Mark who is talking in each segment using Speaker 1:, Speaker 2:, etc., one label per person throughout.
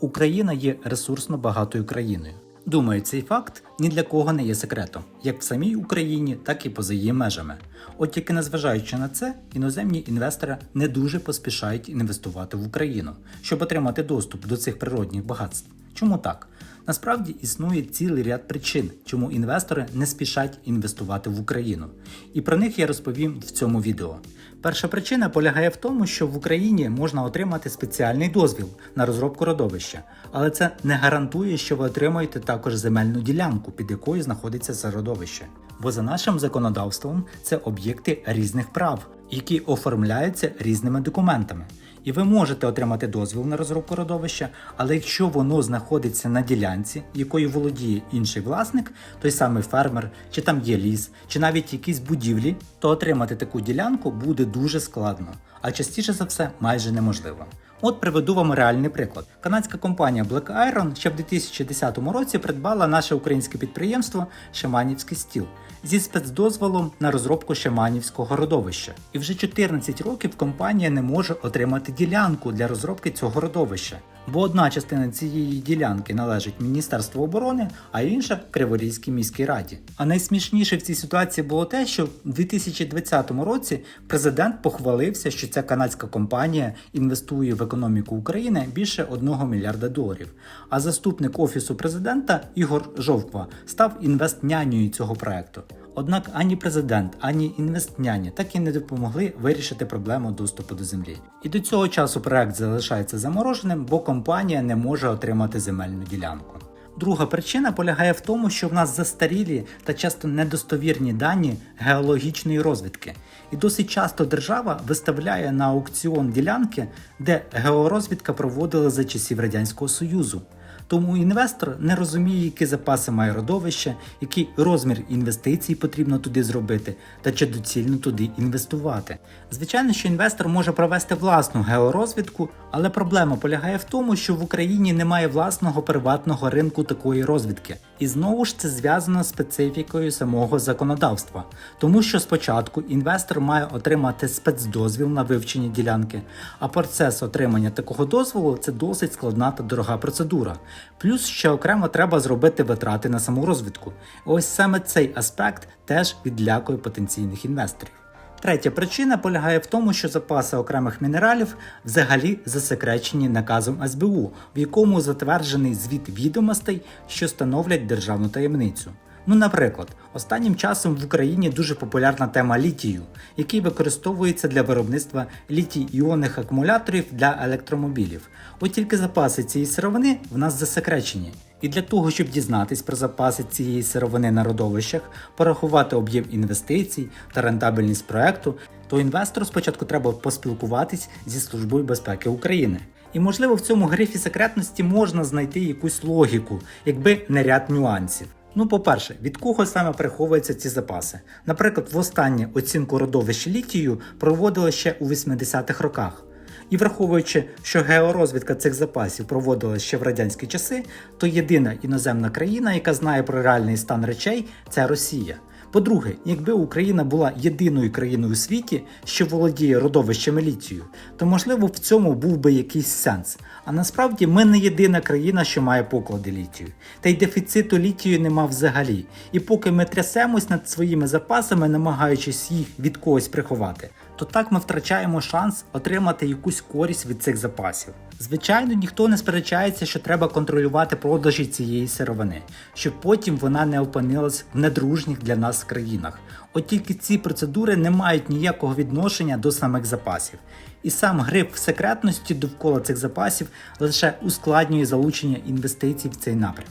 Speaker 1: Україна є ресурсно багатою країною. Думаю, цей факт ні для кого не є секретом, як в самій Україні, так і поза її межами. От тільки незважаючи на це, іноземні інвестори не дуже поспішають інвестувати в Україну, щоб отримати доступ до цих природних багатств. Чому так? Насправді існує цілий ряд причин, чому інвестори не спішать інвестувати в Україну. І про них я розповім в цьому відео. Перша причина полягає в тому, що в Україні можна отримати спеціальний дозвіл на розробку родовища, але це не гарантує, що ви отримаєте також земельну ділянку, під якою знаходиться це родовище. Бо за нашим законодавством це об'єкти різних прав, які оформляються різними документами. І ви можете отримати дозвіл на розробку родовища, але якщо воно знаходиться на ділянці, якою володіє інший власник, той самий фермер, чи там є ліс, чи навіть якісь будівлі, то отримати таку ділянку буде дуже складно, а частіше за все майже неможливо. От приведу вам реальний приклад. Канадська компанія Black Iron ще в 2010 році придбала наше українське підприємство Шаманівський стіл зі спецдозволом на розробку Шаманівського родовища. І вже 14 років компанія не може отримати ділянку для розробки цього родовища. Бо одна частина цієї ділянки належить Міністерству оборони, а інша Криворізькій міській раді. А найсмішніше в цій ситуації було те, що в 2020 році президент похвалився, що ця канадська компанія інвестує в економіку України більше 1 мільярда доларів. А заступник офісу президента Ігор Жовква став інвестнянею цього проекту. Однак ані президент, ані інвестняні так і не допомогли вирішити проблему доступу до землі. І до цього часу проект залишається замороженим, бо компанія не може отримати земельну ділянку. Друга причина полягає в тому, що в нас застарілі та часто недостовірні дані геологічної розвідки. І досить часто держава виставляє на аукціон ділянки, де георозвідка проводила за часів Радянського Союзу. Тому інвестор не розуміє, які запаси має родовище, який розмір інвестицій потрібно туди зробити, та чи доцільно туди інвестувати. Звичайно, що інвестор може провести власну георозвідку, але проблема полягає в тому, що в Україні немає власного приватного ринку такої розвідки. І знову ж це зв'язано з специфікою самого законодавства, тому що спочатку інвестор має отримати спецдозвіл на вивчення ділянки, а процес отримання такого дозволу це досить складна та дорога процедура. Плюс ще окремо треба зробити витрати на саму розвідку. Ось саме цей аспект теж відлякує потенційних інвесторів. Третя причина полягає в тому, що запаси окремих мінералів взагалі засекречені наказом СБУ, в якому затверджений звіт відомостей, що становлять державну таємницю. Ну, наприклад, останнім часом в Україні дуже популярна тема літію, який використовується для виробництва літій-іонних акумуляторів для електромобілів. От тільки запаси цієї сировини в нас засекречені. І для того, щоб дізнатись про запаси цієї сировини на родовищах, порахувати об'єм інвестицій та рентабельність проекту, то інвестору спочатку треба поспілкуватись зі Службою безпеки України. І можливо в цьому грифі секретності можна знайти якусь логіку, якби не ряд нюансів. Ну, по-перше, від кого саме приховуються ці запаси? Наприклад, востаннє оцінку родовищ літію проводили ще у 80-х роках. І враховуючи, що георозвідка цих запасів проводилася ще в радянські часи, то єдина іноземна країна, яка знає про реальний стан речей, це Росія. По-друге, якби Україна була єдиною країною у світі, що володіє родовищем літію, то можливо в цьому був би якийсь сенс. А насправді ми не єдина країна, що має поклади літію. Та й дефіциту літію нема взагалі. І поки ми трясемось над своїми запасами, намагаючись їх від когось приховати, то так ми втрачаємо шанс отримати якусь користь від цих запасів. Звичайно, ніхто не сперечається, що треба контролювати продажі цієї сировини, щоб потім вона не опинилась в недружніх для нас країнах. От тільки ці процедури не мають ніякого відношення до самих запасів. І сам гриф секретності довкола цих запасів лише ускладнює залучення інвестицій в цей напрям.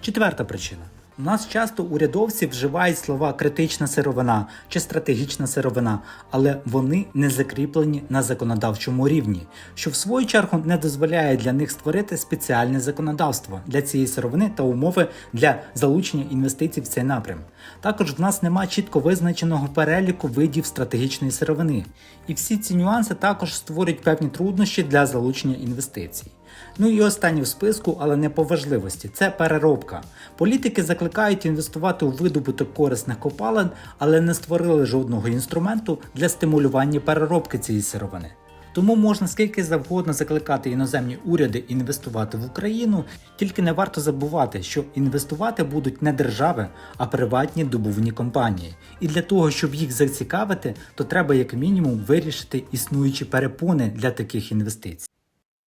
Speaker 1: Четверта причина. У нас часто урядовці вживають слова критична сировина чи стратегічна сировина, але вони не закріплені на законодавчому рівні, що в свою чергу не дозволяє для них створити спеціальне законодавство для цієї сировини та умови для залучення інвестицій в цей напрям. Також в нас немає чітко визначеного переліку видів стратегічної сировини, і всі ці нюанси також створюють певні труднощі для залучення інвестицій. Ну і останнє в списку, але не по важливості, це переробка. Політики закликають інвестувати у видобуток корисних копалин, але не створили жодного інструменту для стимулювання переробки цієї сировини. Тому можна скільки завгодно закликати іноземні уряди інвестувати в Україну, тільки не варто забувати, що інвестувати будуть не держави, а приватні добувні компанії. І для того, щоб їх зацікавити, то треба як мінімум вирішити існуючі перепони для таких інвестицій.